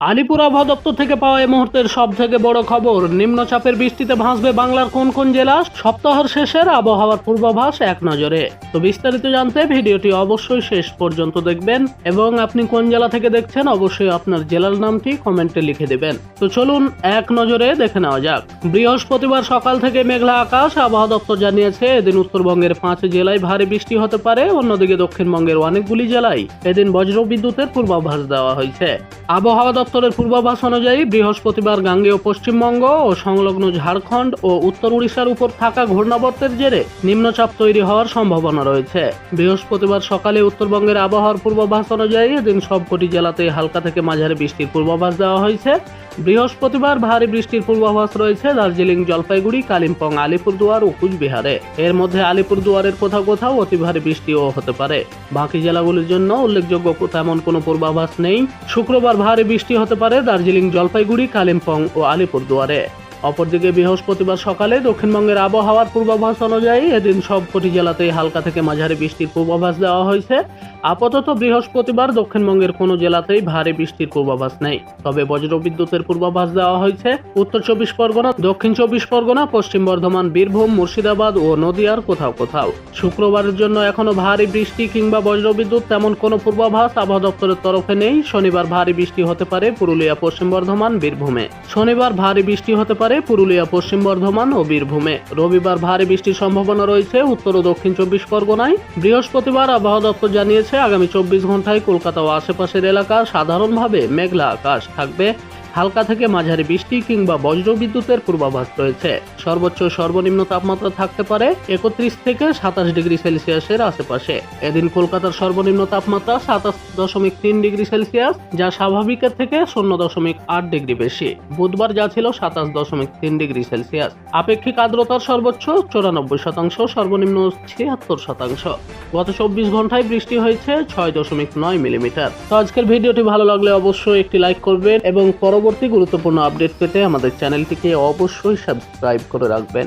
আলিপুর আবহাওয়া দপ্তর থেকে পাওয়া এই মুহূর্তের সব থেকে বড় খবর, নিম্নচাপের বৃষ্টিতে ভাসবে বাংলার কোন কোন জেলা? সপ্তাহের শেষের আবহাওয়ার পূর্বাভাস এক নজরে। তো বিস্তারিত জানতে ভিডিওটি অবশ্যই শেষ পর্যন্ত দেখবেন এবং আপনি কোন জেলা থেকে দেখছেন অবশ্যই আপনার জেলার নামটি কমেন্টে লিখে দেবেন। তো চলুন এক নজরে দেখে নেওয়া যাক। বৃহস্পতিবার সকাল থেকে মেঘলা আকাশ, আবহাওয়া দপ্তর জানিয়েছে, এদিন উত্তরবঙ্গের পাঁচ জেলায় ভারী বৃষ্টি হতে পারে, অন্যদিকে দক্ষিণবঙ্গের অনেকগুলি জেলায় এদিন বজ্রবিদ্যুতের পূর্বাভাস দেওয়া হয়েছে। আবহাওয়া দপ্তরের পূর্বাভাস অনুযায়ী বৃহস্পতিবার গাঙ্গেয় পশ্চিমবঙ্গ ও সংলগ্ন ঝাড়খণ্ড ও উত্তর উড়িষ্যার উপর থাকা ঘূর্ণাবর্তের জেরে নিম্নচাপ তৈরি হওয়ার সম্ভাবনা রয়েছে। বৃহস্পতিবার সকালে উত্তরবঙ্গের আবহাওয়ার পূর্বাভাস অনুযায়ী এদিন সবকটি জেলাতেই হালকা থেকে মাঝারি বৃষ্টির পূর্বাভাস দেওয়া হয়েছে। বৃহস্পতিবার ভারী বৃষ্টির পূর্বাভাস রয়েছে দার্জিলিং, জলপাইগুড়ি, কালিম্পং, আলিপুরদুয়ার ও কুচবিহারে। এর মধ্যে আলিপুরদুয়ারের কোথাও কোথাও অতি ভারী বৃষ্টিও হতে পারে। বাকি জেলাগুলির জন্য উল্লেখযোগ্য তেমন কোনো পূর্বাভাস নেই। শুক্রবার ভারী বৃষ্টি হতে পারে দার্জিলিং, জলপাইগুড়ি, কালিম্পং ও আলিপুরদুয়ারে। অপরদিকে বৃহস্পতিবার সকালে দক্ষিণবঙ্গের আবহাওয়ার পূর্বাভাস অনুযায়ী এদিন সব সবকটি জেলাতেই হালকা থেকে মাঝারি বৃষ্টির পূর্বাভাস দেওয়া হয়েছে। আপাতত বৃহস্পতিবার দক্ষিণবঙ্গের কোনো জেলাতেই ভারী বৃষ্টির পূর্বাভাস নেই। তবে বজ্রবিদ্যুতের পূর্বাভাস দেওয়া হয়েছে। উত্তর চব্বিশ পরগনা, দক্ষিণ চব্বিশ পরগনা, পশ্চিম বর্ধমান, বীরভূম, মুর্শিদাবাদ ও নদিয়ার কোথাও কোথাও। শুক্রবারের জন্য এখনও ভারী বৃষ্টি কিংবা বজ্রবিদ্যুৎ তেমন কোনো পূর্বাভাস আবহাওয়া দপ্তরের তরফে নেই। শনিবার ভারী বৃষ্টি হতে পারে পুরুলিয়া, পশ্চিম বর্ধমান, বীরভূমে। শনিবার ভারী বৃষ্টি হতে পারে পুরুলিয়া, পশ্চিম বর্ধমান ও বীরভূমে। রবিবার ভারী বৃষ্টির সম্ভাবনা রয়েছে উত্তর ও দক্ষিণ চব্বিশ পরগনায়। বৃহস্পতিবার আবহাওয়া দপ্তর জানিয়েছে, আগামী চব্বিশ ঘন্টায় কলকাতা ও আশেপাশের এলাকা সাধারণভাবে মেঘলা আকাশ থাকবে। হালকা থেকে মাঝারি বৃষ্টি কিংবা বজ্রবিদ্যুতের পূর্বাভাস রয়েছে। সর্বোচ্চ সর্বনিম্ন তাপমাত্রা থাকতে পারে একত্রিশ থেকে সাতাশ ডিগ্রি সেলসিয়াসের আশেপাশে। এদিন কলকাতার সর্বনিম্ন তাপমাত্রা সাতাশ দশমিক তিন ডিগ্রি সেলসিয়াস, যা স্বাভাবিকের থেকে শূন্য দশমিক আট ডিগ্রি বেশি। বুধবার যা ছিল সাতাশ দশমিক তিন ডিগ্রি সেলসিয়াস। আপেক্ষিক আর্দ্রতার সর্বোচ্চ চুরানব্বই শতাংশ, সর্বনিম্ন ছিয়াত্তর শতাংশ। গত চব্বিশ ঘন্টায় বৃষ্টি হয়েছে ছয় দশমিক নয় মিলিমিটার। তো আজকের ভিডিওটি ভালো লাগলে অবশ্যই একটি লাইক করবেন এবং পরবর্তী গুরুত্বপূর্ণ আপডেট পেতে আমাদের চ্যানেলটিকে অবশ্যই সাবস্ক্রাইব করে রাখবেন।